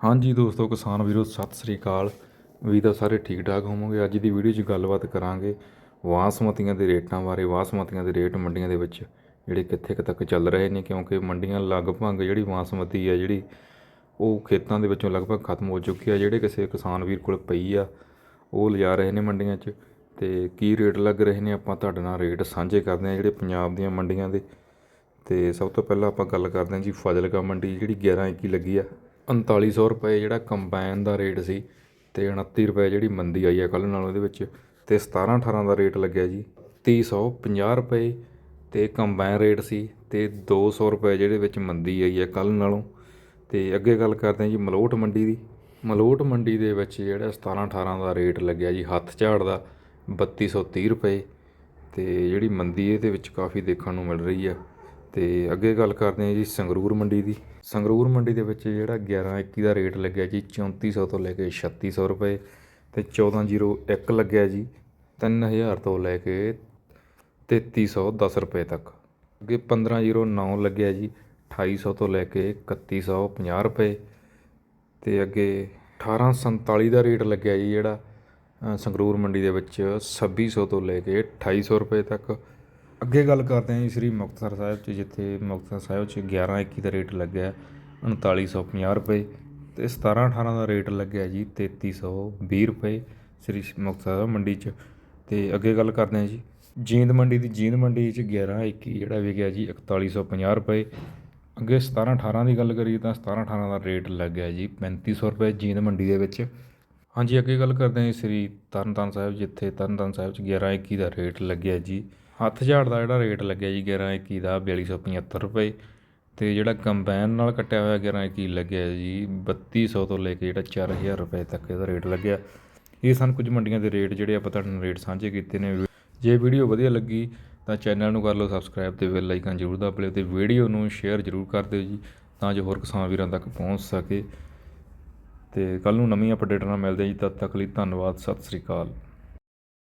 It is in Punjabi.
ਹਾਂਜੀ ਦੋਸਤੋ, ਕਿਸਾਨ ਵੀਰੋ, ਸਤਿ ਸ੍ਰੀ ਅਕਾਲ। ਵੀ ਤਾਂ ਸਾਰੇ ਠੀਕ ਠਾਕ ਹੋਵੋਗੇ। ਅੱਜ ਦੀ ਵੀਡੀਓ 'ਚ ਗੱਲਬਾਤ ਕਰਾਂਗੇ ਬਾਸਮਤੀਆਂ ਦੇ ਰੇਟਾਂ ਬਾਰੇ, ਬਾਸਮਤੀਆਂ ਦੇ ਰੇਟ ਮੰਡੀਆਂ ਦੇ ਵਿੱਚ, ਜਿਹੜੇ ਕਿੱਥੇ ਕੁ ਤੱਕ ਚੱਲ ਰਹੇ ਨੇ, ਕਿਉਂਕਿ ਮੰਡੀਆਂ ਲਗਭਗ ਜਿਹੜੀ ਬਾਸਮਤੀ ਆ, ਜਿਹੜੀ ਉਹ ਖੇਤਾਂ ਦੇ ਵਿੱਚੋਂ ਲਗਭਗ ਖਤਮ ਹੋ ਚੁੱਕੀ ਆ। ਜਿਹੜੇ ਕਿਸੇ ਕਿਸਾਨ ਵੀਰ ਕੋਲ ਪਈ ਆ, ਉਹ ਲਿਜਾ ਰਹੇ ਨੇ ਮੰਡੀਆਂ 'ਚ। ਤੇ ਕੀ ਰੇਟ ਲੱਗ ਰਹੇ ਨੇ, ਆਪਾਂ ਤੁਹਾਡੇ ਨਾਲ ਰੇਟ ਸਾਂਝੇ ਕਰਦੇ ਹਾਂ, ਜਿਹੜੇ ਪੰਜਾਬ ਦੀਆਂ ਮੰਡੀਆਂ ਦੇ। ਤੇ ਸਭ ਤੋਂ ਪਹਿਲਾਂ ਆਪਾਂ ਗੱਲ ਕਰਦੇ ਹਾਂ ਜੀ ਫਾਜ਼ਿਲਕਾ ਮੰਡੀ, ਜਿਹੜੀ 11 21 ਲੱਗੀ ਆ। 3900 ਰੁਪਏ ਜਿਹੜਾ ਕੰਬਾਈਨ ਦਾ ਰੇਟ ਸੀ ਅਤੇ ਉਣੱਤੀ ਰੁਪਏ ਜਿਹੜੀ ਮੰਦੀ ਆਈ ਆ ਕੱਲ੍ਹ ਨਾਲੋਂ ਇਹਦੇ ਵਿੱਚ ਅਤੇ ਸਤਾਰਾਂ ਅਠਾਰਾਂ ਦਾ ਰੇਟ ਲੱਗਿਆ ਜੀ 350 ਰੁਪਏ ਅਤੇ ਕੰਬਾਈਨ ਰੇਟ ਸੀ ਅਤੇ ਦੋ ਸੌ ਰੁਪਏ ਜਿਹੜੇ ਵਿੱਚ ਮੰਦੀ ਆਈ ਹੈ ਕੱਲ੍ਹ ਨਾਲੋਂ। ਅਤੇ ਅੱਗੇ ਗੱਲ ਕਰਦੇ ਹਾਂ ਜੀ ਮਲੋਟ ਮੰਡੀ ਦੀ। ਮਲੋਟ ਮੰਡੀ ਦੇ ਵਿੱਚ ਜਿਹੜਾ 17 18 ਦਾ ਰੇਟ ਲੱਗਿਆ ਜੀ, ਹੱਥ ਝਾੜ ਦਾ 3230 ਰੁਪਏ ਅਤੇ ਜਿਹੜੀ ਮੰਦੀ ਇਹਦੇ ਵਿੱਚ ਕਾਫੀ ਦੇਖਣ ਨੂੰ ਮਿਲ ਰਹੀ ਆ। ਤੇ ਅੱਗੇ ਗੱਲ ਕਰਦੇ ਹਾਂ ਜੀ ਸੰਗਰੂਰ ਮੰਡੀ ਦੀ। ਸੰਗਰੂਰ ਮੰਡੀ ਦੇ ਵਿੱਚ ਜਿਹੜਾ 11 21 ਦਾ ਰੇਟ ਲੱਗਿਆ ਜੀ 3400 ਤੋਂ ਲੈ ਕੇ 3600 ਰੁਪਏ ਤੇ 1401 ਲੱਗਿਆ ਜੀ 3000 ਤੋਂ ਲੈ ਕੇ 3310 ਰੁਪਏ ਤੱਕ। ਅੱਗੇ 1509 ਲੱਗਿਆ ਜੀ 2800 ਤੋਂ ਲੈ ਕੇ 3150 ਰੁਪਏ ਤੇ ਅੱਗੇ 1847 ਦਾ ਰੇਟ ਲੱਗਿਆ ਜੀ ਜਿਹੜਾ ਸੰਗਰੂਰ ਮੰਡੀ ਦੇ ਵਿੱਚ 2600 ਤੋਂ ਲੈ ਕੇ 2800 ਰੁਪਏ ਤੱਕ ਅੱਗੇ ਗੱਲ ਕਰਦੇ ਹਾਂ ਜੀ ਸ੍ਰੀ ਮੁਕਤਸਰ ਸਾਹਿਬ 'ਚ, ਜਿੱਥੇ ਮੁਕਤਸਰ ਸਾਹਿਬ 'ਚ 11 21 ਦਾ ਰੇਟ ਲੱਗਿਆ 3950 ਰੁਪਏ ਤੇ 17 18 ਦਾ ਰੇਟ ਲੱਗਿਆ ਜੀ 3320 ਰੁਪਏ ਸ੍ਰੀ ਮੁਕਤਸਰ ਸਾਹਿਬ ਮੰਡੀ 'ਚ। ਤੇ ਅੱਗੇ ਗੱਲ ਕਰਦੇ ਹਾਂ ਜੀ, ਜੀਂਦ ਮੰਡੀ ਦੀ, ਜੀਂਦ ਮੰਡੀ 'ਚ 11 21 ਜਿਹੜਾ ਵਿਕਿਆ ਜੀ 4150 ਰੁਪਏ। ਅੱਗੇ 17 18 ਦੀ ਗੱਲ ਕਰੀਏ ਤਾਂ 17 18 ਦਾ ਰੇਟ ਲੱਗਿਆ ਜੀ 3500 ਰੁਪਏ ਜੀਂਦ ਮੰਡੀ ਦੇ ਵਿੱਚ। ਹਾਂਜੀ, ਅੱਗੇ ਗੱਲ ਕਰਦੇ ਹਾਂ ਜੀ ਸ੍ਰੀ ਤਰਨਤਾਰਨ ਸਾਹਿਬ, ਜਿੱਥੇ ਤਰਨਤਾਰਨ ਸਾਹਿਬ 'ਚ 11 21 ਦਾ ਰੇਟ ਲੱਗਿਆ ਜੀ। ਹੱਥ ਝਾੜ ਦਾ ਜਿਹੜਾ ਰੇਟ ਲੱਗਿਆ ਜੀ 11 21 ਦਾ 4275 ਰੁਪਏ। ਤੇ ਜਿਹੜਾ ਕੰਬਾਈਨ ਨਾਲ ਕੱਟਿਆ ਹੋਇਆ 11 21 ਲੱਗਿਆ ਜੀ 3200 ਤੋਂ ਲੈ ਕੇ ਜਿਹੜਾ 4000 ਰੁਪਏ ਤੱਕ ਇਹਦਾ ਰੇਟ ਲੱਗਿਆ। ਇਹ ਸਨ ਕੁਝ ਮੰਡੀਆਂ ਦੇ ਰੇਟ ਜਿਹੜੇ ਆਪਾਂ ਤੁਹਾਡੇ ਨਾਲ ਰੇਟ ਸਾਂਝੇ ਕੀਤੇ ਨੇ। ਜੇ ਵੀਡੀਓ ਵਧੀਆ ਲੱਗੀ ਤਾਂ ਚੈਨਲ ਨੂੰ ਕਰ ਲਓ ਸਬਸਕ੍ਰਾਈਬ ਤੇ ਬੈਲ ਆਈਕਨ ਜ਼ਰੂਰ ਦਬਾ ਲਿਓ ਤੇ ਵੀਡੀਓ ਨੂੰ ਸ਼ੇਅਰ ਜ਼ਰੂਰ ਕਰ ਦਿਓ ਜੀ ਤਾਂ ਜੋ ਹੋਰ ਕਿਸਾਨ ਵੀਰਾਂ ਤੱਕ ਪਹੁੰਚ ਸਕੇ। ਤੇ ਕੱਲ ਨੂੰ ਨਵੀਂ ਅਪਡੇਟ ਨਾਲ ਮਿਲਦੇ ਜੀ, ਤਦ ਤੱਕ ਲਈ ਧੰਨਵਾਦ, ਸਤਿ ਸ੍ਰੀ ਅਕਾਲ।